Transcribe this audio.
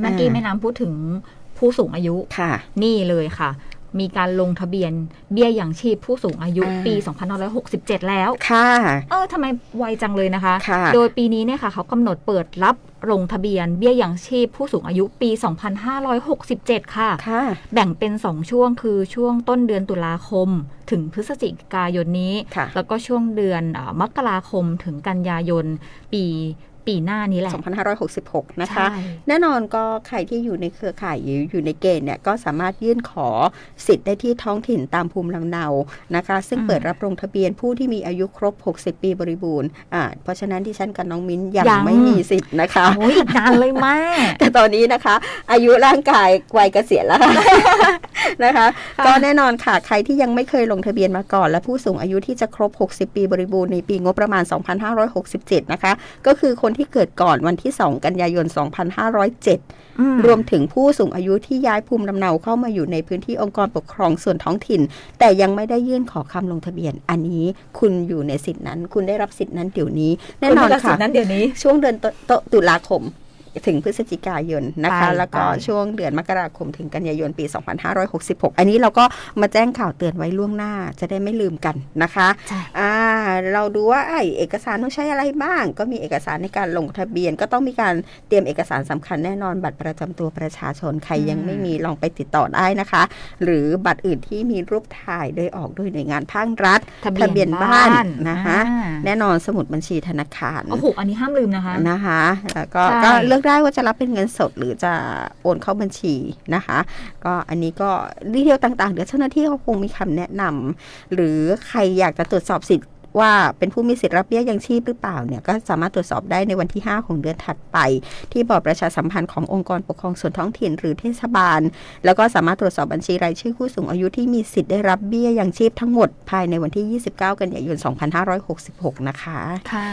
เมื่อกี้แม่น้ำพูดถึงผู้สูงอายุค่ะ นี่เลยค่ะ มีการลงทะเบียนเบี้ยอย่างชีพผู้สูงอายุอ่าปี 2567 แล้ว ค่ะ เออทำไมไวจังเลยนะคะค่ะโดยปีนี้เนี่ยค่ะ เขากำหนดเปิดรับลงทะเบียนเบี้ยอย่างชีพผู้สูงอายุปี 2567 ค่ะค่ะ แบ่งเป็น 2 ช่วงคือช่วงต้นเดือนตุลาคม ถึงพฤศจิกายนนี้ค่ะแล้วก็ช่วงเดือนอามกราคมถึงกันยายนปี ปีหน้านี้แหละ 2566 นะคะใช่แน่นอนก็ใครที่อยู่ในเครือข่ายหรืออยู่ในเกณฑ์เนี่ยก็สามารถยื่นขอสิทธิ์ได้ที่ท้องถิ่นตามภูมิลำเนานะคะ ซึ่งอืมเปิดรับลงทะเบียนผู้ที่มีอายุครบ 60 ปีบริบูรณ์อ่าเพราะฉะนั้นที่ฉันกับน้องมิ้นยังยังไม่มีสิทธิ์นะคะโอ้ยอีกนานเลยแม่แต่ตอนนี้นะคะ อายุร่างกายวัยเกษียณแล้วค่ะ นะคะค่ะก็แน่นอนค่ะ ใครที่ยังไม่เคยลงทะเบียนมาก่อน และผู้สูงอายุที่จะครบ 60 ปีบริบูรณ์ในปีงบประมาณ 2567 นะคะ ก็คือคนที่เกิดก่อนวันที่ 2 กันยายน 2507อืมรวมถึงผู้สูงอายุที่ย้ายภูมิลำเนาเข้ามาอยู่ในพื้นที่องค์กรปกครองส่วนท้องถิ่น แต่ยังไม่ได้ยื่นขอคำลงทะเบียน อันนี้คุณอยู่ในสิทธินั้น คุณได้รับสิทธินั้นเดี๋ยวนี้ แน่นอนณมีสิทค่ะธิ์นั้นเดี๋ยวนี้ช่วงเดือนตุตุตุลาคม ถึงพฤศจิกายนนะคะไปแล้วก็ไปช่วงเดือนมกราคมถึงกันยายนปี 2566 อันนี้เราก็มาแจ้งข่าวเตือนไว้ล่วงหน้าจะได้ไม่ลืมกันนะคะใช่อ่าเราดูว่าไอเอกสารต้องใช้อะไรบ้าง ก็มีเอกสารในการลงทะเบียน ก็ต้องมีการเตรียมเอกสารสำคัญแน่นอนบัตรประจำตัวประชาชนใครยังไม่มีลองไปติดต่อได้นะคะ หรือบัตรอื่นที่มีรูปถ่ายโดยออกโดยหน่วยงานภาครัฐทะทะเบียนบ้านนะคะอ่าแน่นอนสมุดบัญชีธนาคารโอ้โหอันนี้ห้ามลืมนะคะนะคะแล้วก็ใช่ก็เลือกได้ว่าจะรับเป็นเงินสดหรือจะโอนเข้าบัญชีนะคะ ก็อันนี้ก็ดีเทลต่างๆ เดี๋ยวเจ้าหน้าที่เขาคงมีคำแนะนำหรือใครอยากจะตรวจสอบสิทธิ์ว่าเป็นผู้มีสิทธิ์รับเบี้ยยังชีพหรือเปล่าเนี่ยก็สามารถตรวจสอบได้ในวันที่ 5 ของเดือนถัดไป ที่บอร์ดประชาสัมพันธ์ขององค์กรปกครองส่วนท้องถิ่นหรือเทศบาล แล้วก็สามารถตรวจสอบบัญชีรายชื่อผู้สูงอายุที่มีสิทธิ์ได้รับเบี้ยยังชีพทั้งหมด ภายในวันที่ 29 กันยายน 2566 นะคะค่ะ